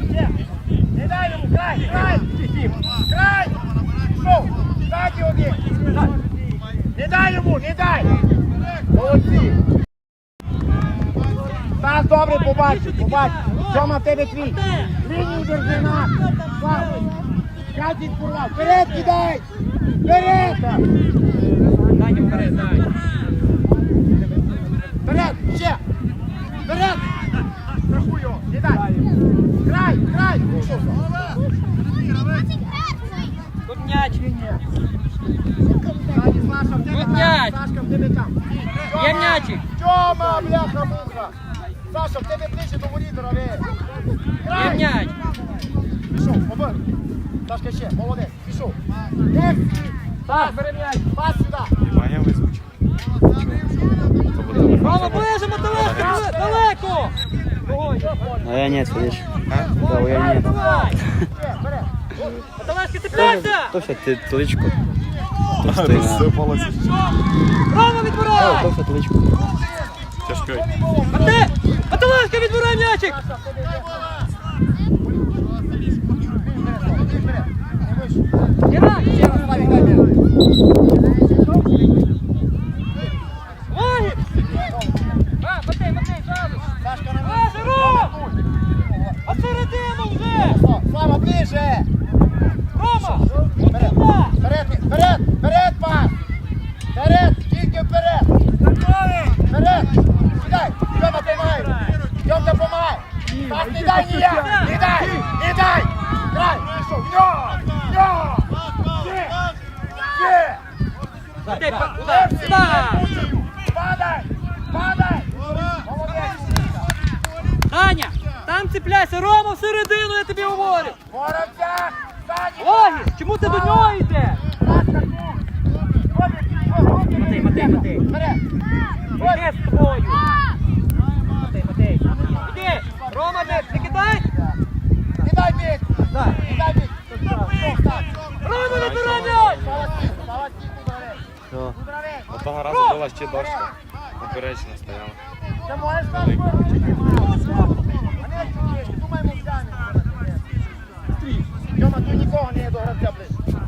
Блядь. Не дай йому, край, край. Край. Пішов. Один. Не дай йому, не дай. Стас добре побачив, побачив. Тьома, в тебе твій. Лінію держи на. Слава. Відпорвав. Вперед кидай. Вперед. Даня вперед, дай. Вперед, ще! Вперед! Страхуй його, не дай! Край, край! Пішов. Тут м'яч. Саша, в тебе Тут м'яч. Сашка, в тебе там. Є м'ячик. Тьома, бляха, муха! Саша, в тебе ближче до воріт, рове! Є Край! м'яч. Пішов, побив! Сашка ще, молодець, пішов! Є! Саш, бери м'яч. Пас сюди! Ваня визвучив. Рома, ближе, Мотовецька, далеко. А я нет, видишь. А? Да, я давай, нет. давай. Ще, вперед! Мотовецька, цепляйся. То все, ты туличку. Тут. Розсипалося. Рома, відбирай. То все, туличку. Тяжко. Мати, Мотовецька, відбирай м'ячик. Герай. Thank you. Удар. Падай! Падай! Таня, там цепляйся, Рома всередину, я тобі говорю. Воробця! Ой, чому ти до нього? Сашка! Матей, Матей, Матей. Іди з тобою. Матей, Матей. Іди. Рома, не, не кидай. Не дай бить! Дай. Не! Рома, відбирай м'яч. Молодці, молодці, Все. Одного разу була ще дошка. Поперечна стояла. Тьома, тут нікого не є до гравця ближче.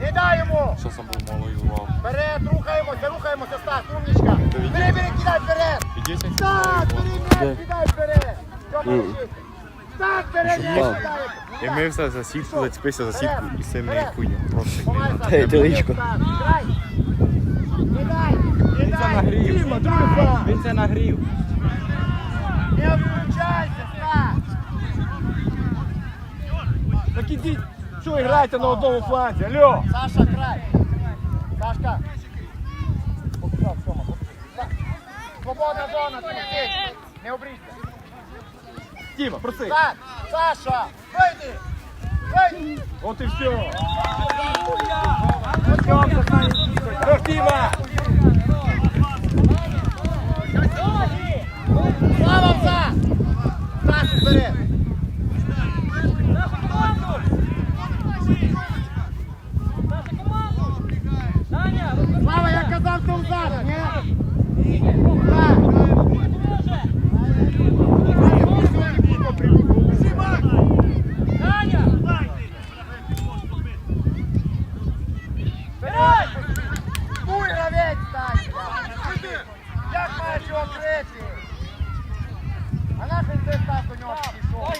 Не дай йому! Що сам був малою увагу. Вперед, рухаємося, рухаємося, Стас, умничка! Бери, бери, кидай вперед! Ідіть. Стас, бери м'яч, кидай вперед! Тьома. Стас, вперед, м'яч кидай! І ми все за сітку, зацепився за сітку і не хуйню. Просто Стас, Ей, тиличку. Стас, грай! Кидай! Кидай! Діма, Він це нагрів. Не включайся, Стас! Так ідіть, що граєте на одному фланзі? Алло! Саша, край! Сашка! Побіжав, Свободна зона, тут. Не обрізьте. Тіма, проси! Так, Саша, вийди! Вийди! От і все! Слава, я казав, ти взад, ні? Так. Таня. Вперед! Туй, гравець, Стась! Як маєш його крити? А нахрен ти став до нього пішов?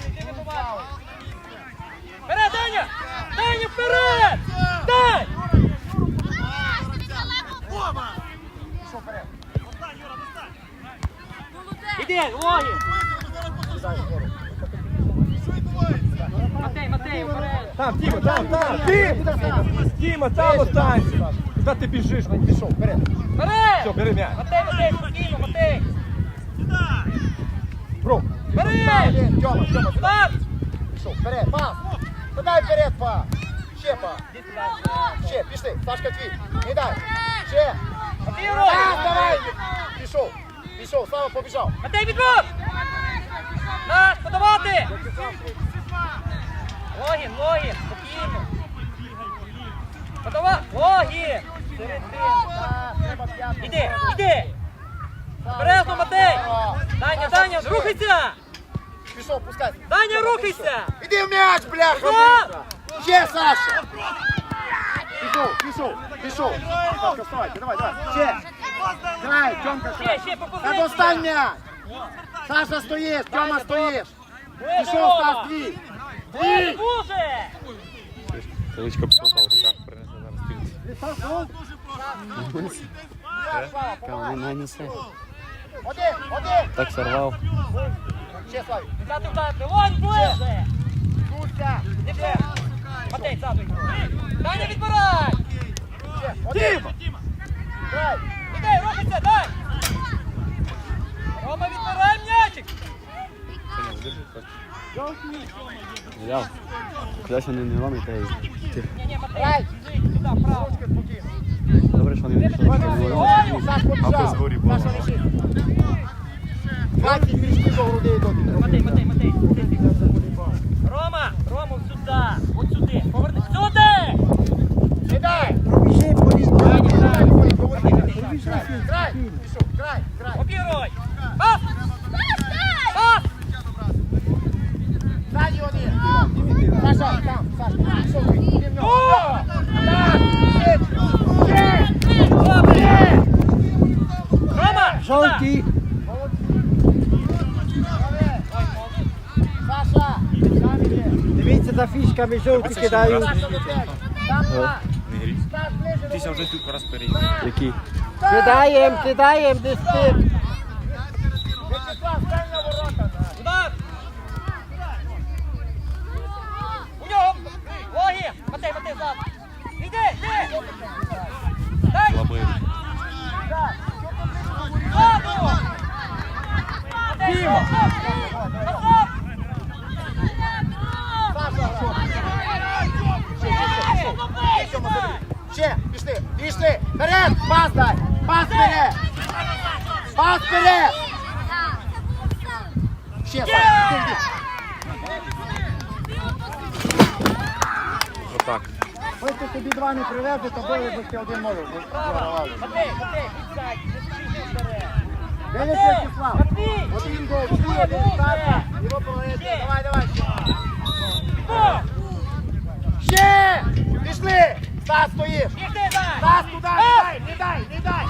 Вперед, Таня! Таня, вперед! Дай! Пішов вперед. Іди, Логі! Матей, Матей, вперед! Там, Тіма, там, там! Тіма! Тіма, там останься! Куди ти біжиш? Пішов, вперед. Вперед! Все, бери м'яч. Матей, Матей, спокійно, Матей! Бро! Бери! Один, Тьома, Тьома. Пас! Пішов, вперед, пас. Подай вперед, пас. Ще пас. Ще, пішли, Сашка твій. Не дай. Ще. Матей, Пас, давай. Пішов. Пішов, Слава побіжав. Матей, відбор! Наш, подавати! Логін, Логін, спокійно! Подава! Логін! Іди, іди! Бережно, Матей! Даня, Даня, рухайся! Пішов, пускай. Даня, рухайся! Іди в м'яч, бляха! Ще, Саша! Пішов, пішов, пішов. Сашка, давай, давай. Ще. Грай, Тьомка, грай. ще, по Та достань м'яч. Саша, стоїш, Тьома, стоїш. Пішов. Стас. Боже, Твій. Боже! Теличко псота в руках принесли зараз стільці. Кого не нанесе. Один, один. Так сорвав. Ще, Славі. Взяти вдар, Лонь, ближче! Туся. Не все. Матей, задуй. Даня, відбирай! Ще, один. Грай. Іди, рухайся, дай! Рома, відбирай м'ячик! Саня, видержи, хочеш? Взяв. Кудись вони не ломить, та й ти. Ні, ні, Матей, Грай. сюди, право. Ручки спокійно. Добре, що вони вийшли. пішли. Ой, Саш побіжав. Авто згорі було. Саша лишив. 20 мішків до грудей йдуть. Матей, Матей, Матей, сиди. Рома, Рома, сюди, от сюди, поверни, сюди! Сідай. Пробіжи, поліз. Край, пішов, край, край. Обігруй! Пас! Пас! Ззаді один. Саша, там, Саша, пішов ти. Іди в нього. Так, ще, ще. Добре! Рома! сюди! Жовтий. Саша, там іде. Дивіться за фішками, жовті кидають. Саша до тебе. Там два. Не грізь. Стас ближче до Тися воріт. вже кілька раз переїхав. Які? Кидаєм, кидаєм, десь ти. Вячеслав, стань на ворота. Удар! У нього! Логі! Матей, Матей, зад! Іди, іди! Дай! Слабий. Ззаду! Матей, назад! Назад! Ще, пішли, пішли. Вперед, пас дай. Пас вперед. Пас вперед. Ще, Саша, іди, іди. Отак. Ось ти собі два не привезли, то били би ще один можеш. Матей, Матей, підсядь! Не спіши вперед! Дивись, Вячеслав. Матвій! Один гол, чує, один старта. Його проведете. Ще. Давай, давай. ще. О! Ще! Пішли! Стас, стоїш! Іди, дай! Стас, туди, не дай, не дай, не дай!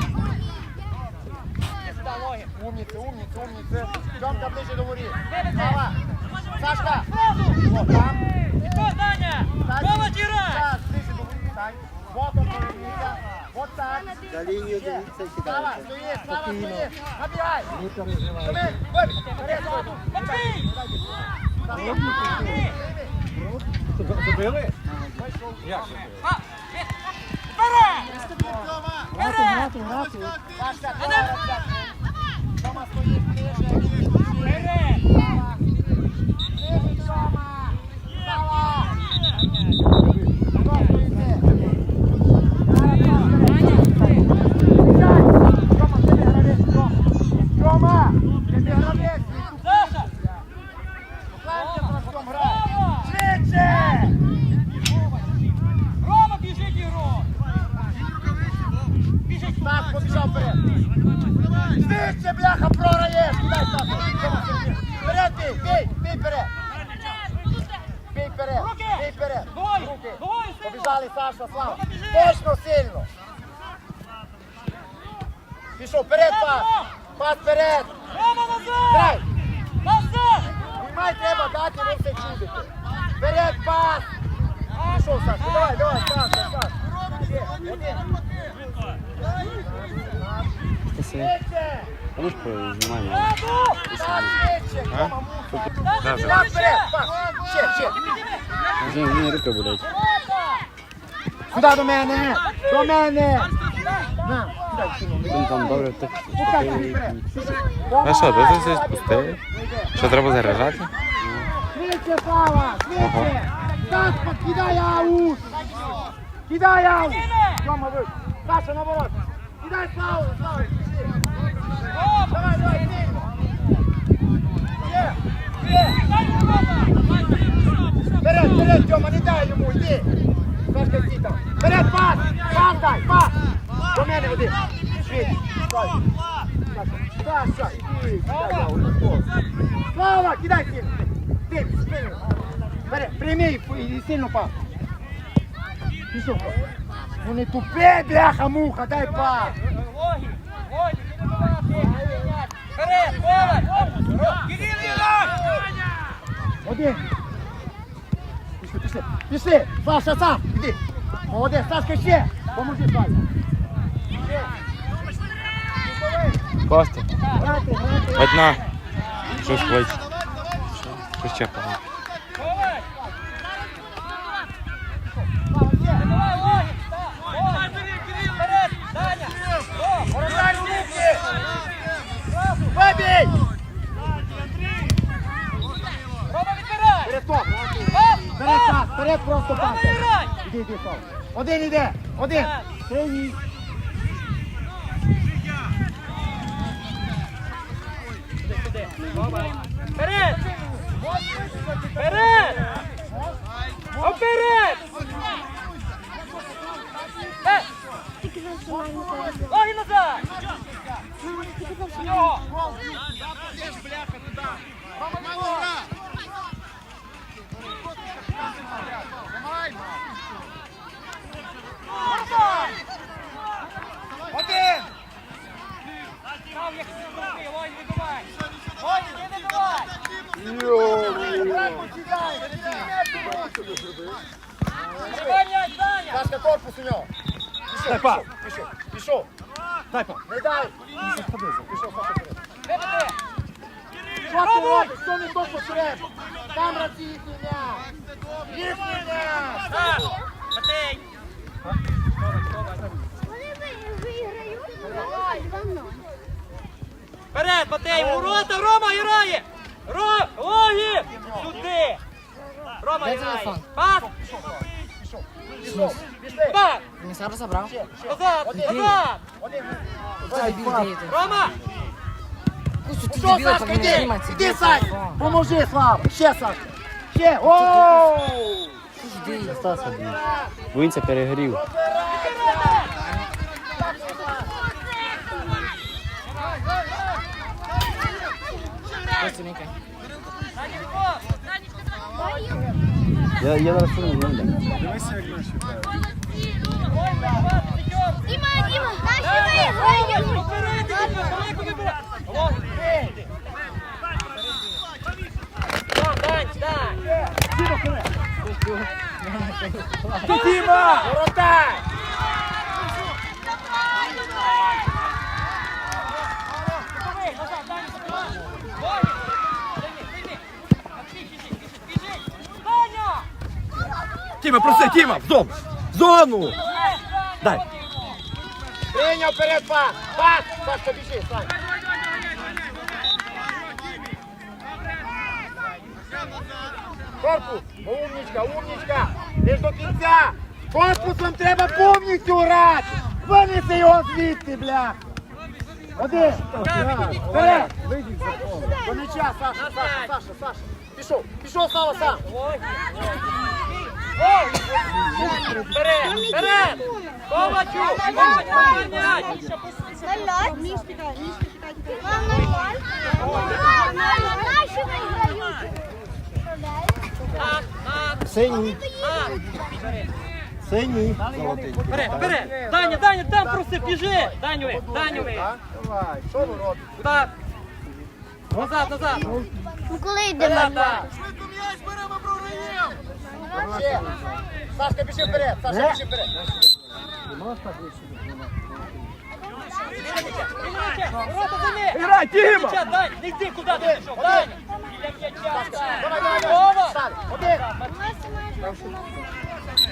Іди сюди, Логі! Умніця, умніця, умніця. Ближче до воріт. Дивіться. Сашка! О, там. Відбор, Даня! Так. Молодь! Стас, ближче до воріт. Так. Боком поверніться. Вот так. За лінію дивіться і кидайте. Слава, кидаєте. стоїш, Слава, Спокійно. стоїш. Набігай. Не переживай. Семен, вибіг. Вперед, вибіг. Матвій! Матвій! Забили? А, є. Вперед! Тома, Тома, стоїш ближче. Вперед! Слава. Ближче, Тома. Слава. Давай, стоїте. Тьома, ти не гравець, Тьома. Тьома, ти не гравець. Саша! Слався, Артем, грай. Швидше! Рома, біжить ігру! Біжить! Стас, побіжав вперед. Швидше, бляха, програєш. Кидай, Стас. Тьома, вперед. Вперед бій, бій, бій вперед. Бій вперед, Руки! бій вперед. Ногою! Руки. Ногою сильно! Побіжали, Саша, Слава. Точно, сильно. Пішов, вперед, пас. Пас вперед. Рома, назад! Грай. Назад! Приймай, треба дати, ви все чудите. Вперед, пас. Пішов, Саша. Давай, давай, Саша, Саша. Ще, один. Ти си. Швидше. А ну ж знімай мене. Ззаду! Стас, швидше. А? Тьома, муха. Даня, біжи Пас вперед, ще! пас. Ще, ще. Вже мені руки до мене. До мене. На, сюди, сюди. Він там добре так Пускай, спокійний. вперед. А що, де ти все спустив? Що треба заряджати? Швидше, Слава, швидше. Стас, кидай аут. Кидай аут. Тьома, ви. Саша, наоборот. Кидай Славу, Слава. Давай, давай, сильно. Є, є. Вперед, вперед, Тьома, не дай йому, йди. Сашка, стій там. Вперед, пас, пас дай, пас. До мене один. швидше. Саша, Саша, іди. Слава, кидай сильно. Ти, спину. Бери, прийми і- сильно пас. Пішов. Ну не тупе, бляха, муха, дай пас. Не. Вперед, Один. Пішли, пішли. Саша, сам. Іди. Молодець, Сашка ще. Поможи, Саша. Ще. Костя, одна. Щось клич. Щось ще погано. Коваль! Слава, ще. Давай, Логі! Логі! Вперед, Даня! О, Воротай руки. Вибій. Рома, відбирай! Перед топ. Пас! Вперед, Пас! пас, вперед, просто Рома, Іди, іди, Слава. Один іде. Один. Так. Синій. Вперед! Вперед! Вперед! Е! Ноги назад! Його! Один. Став, як ти зробив, Лонь, вибивай! Лонь, не вибивай! Вибивай м'яч, Даня! Сашка, корпус у нього. Пішов, Дай пас. пішов, пішов, пішов. Дай пас. Не дай. Пішов, Саша, вперед. Вибити! Що ти робиш? Що не то, що треба? Там раді їхній м'яч. Їхній м'яч. Так! Матей! Вони виграють 2-0. Вперед, Матей! Ворота! Рома грає! Ро! Логі! Сюди! Рома грає! Пас! Пішов. Пас! Не сам забрав. Назад! Назад! Рома! Що, дебіла, Сашка, там іди. Іди, Сань. Поможи, Слава. Ще, Сашка. Ще. Оу. Стаса, Міка. Даня, відбор! Я, я зараз не знаю. Діма, Діма, наші виграють. Логі! Дань, Дань, Дань! Діма! Воротай. Забивай, назад, Даня, забивай! Логі! Займи, займи! Матвій, біжи, біжи, біжи! Даня! Тіма, проси, Тіма, в зону! В зону! Дай. Прийняв вперед пас. Пас. Сашка, біжи, Сань. Корпус. Умничка, умничка. Ти ж до кінця. Корпусом треба повністю грати. Винеси його звідти, бля. Один. Вперед. До м'яча, Саша, Саша, Саша, Саша. Пішов, пішов, Слава, сам. Вперед, вперед! Ковачу! Ковачу, м'яч! Ноль-ноль. Синій. Синій. Вперед, вперед! Даня, Даня, там просто біжи! Даню, ви, Давай, що ви робите? Так! Назад, назад! Ну коли йдемо? Назад, так! Ще. Сашка, біжи вперед, Саша, біжи вперед. Рота! Грай, Тіма! Дань, не йди, куди ти пішов, Даня! Біля м'яча, Давай, Даня! давай, Вова! давай. Сань, один.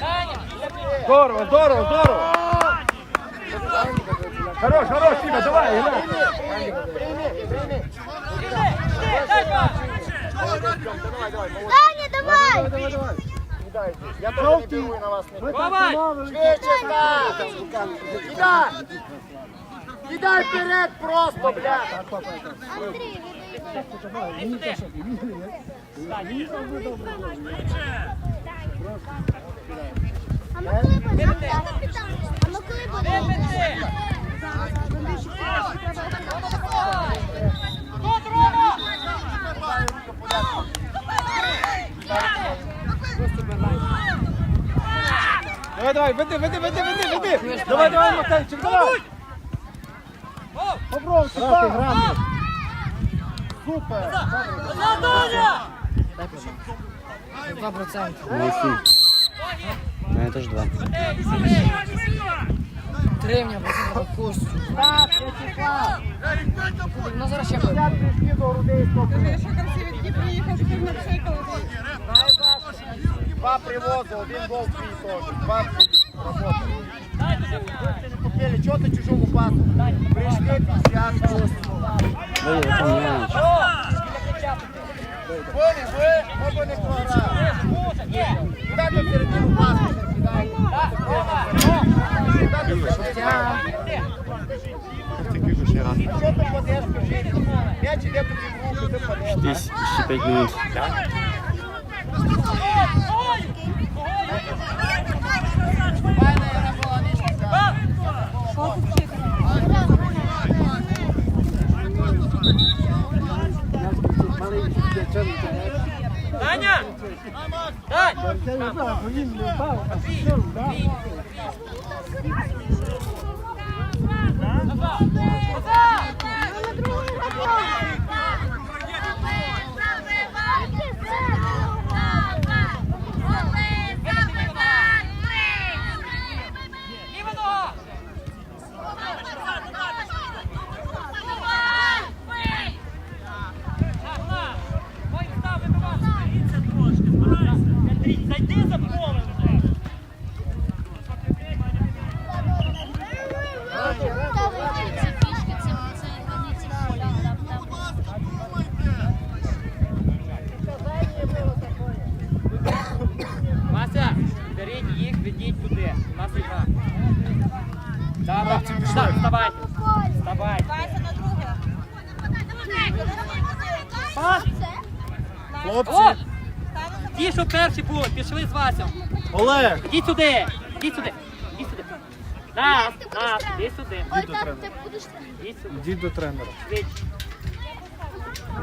Даня, біля м'яча! Здорово, здорово, здорово! Хорош, хорош, Тіма, давай, грай! Прийми, прийми, прийми. Іди, іди, дай пас! Таня, давай! Кидай, Я теж не беру на вас не Коваль! Швидше став! Кидай! Кидай вперед просто, бля! Андрій, Іди сюди! А ми коли будемо? А ми коли будемо? Давай, давай, веди, веди, веди, веди, веди. Давай, давай, Макарчик, давай. Попробуй, грати. Супер. Два проценти. Молодці. У мене теж два. Три в мене проценти по курсу. Ну зараз ще буде. Трішки до грудей спокійно. Що красиві дні приїхав, тепер на пшикали. Два привози, один гол твій теж. Два роботи. Ти не купили, чого ти чужому пасу? Прийшли, п'ятку. Ой, Олександр Іванович. Вони, ви, ми би не програли. Куди ти в середину пасу не кидай? Куди ти в середину? Тільки ще раз. Що ти подеш, скажи? М'яч іде тобі в руку, ти подеш. Десь ще 5 минут. Файна Даня! Дань! Ліва нога! Ой, став, вибивай! Андрій, зайди за поле вже! Вася, беріть їх, ведіть туди. У нас ігра. Да, да, да, вставайте. Вставайте. Вася на друге. О! Що будуть, пішли з Васем. Олег. Ідіть сюди. Ідіть сюди. Ідіть сюди. Нас, нас, іди сюди. Ой, так, ти будеш Ідіть сюди. Йди до тренера. Дивіться.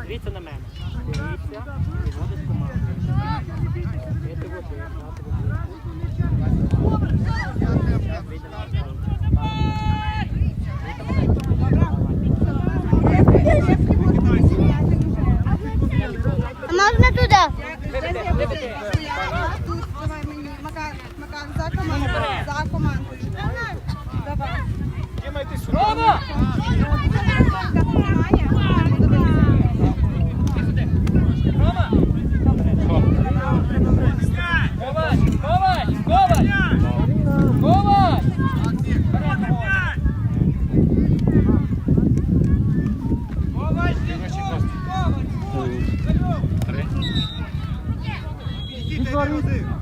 Дивіться на мене. Дивіться. І водиш команду. Я тебе буду, я тебе буду. Ковач!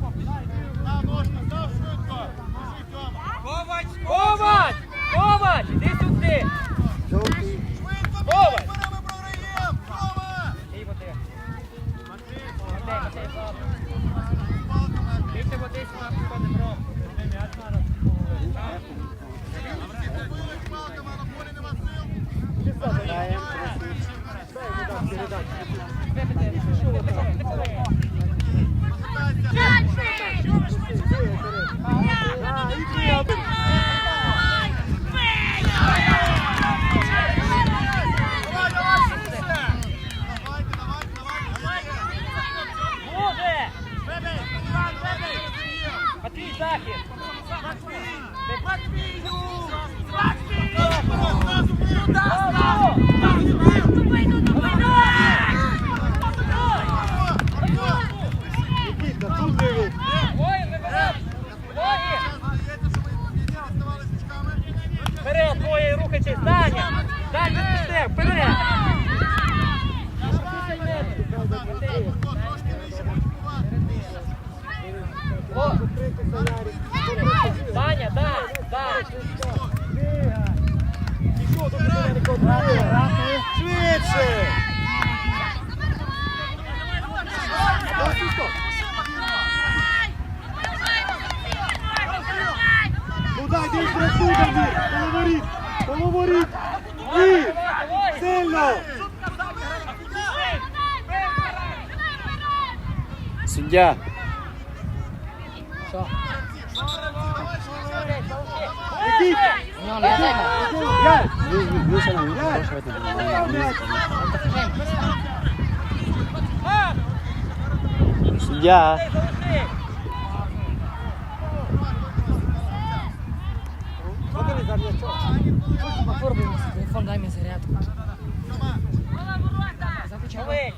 Суддя. Попробуй мені дай мені зарядку. Закачай.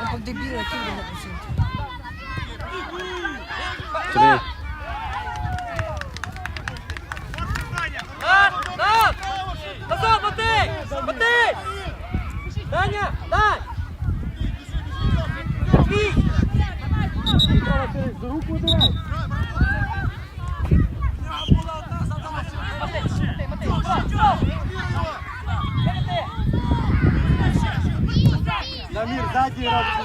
Який він напустив. Три. Назад, Матей! Матей! Даня, Дань! Матвій! Руку давай! Дамір, ззаді гравці!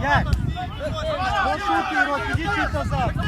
П'ять! Пошукай його, підіть чуть назад!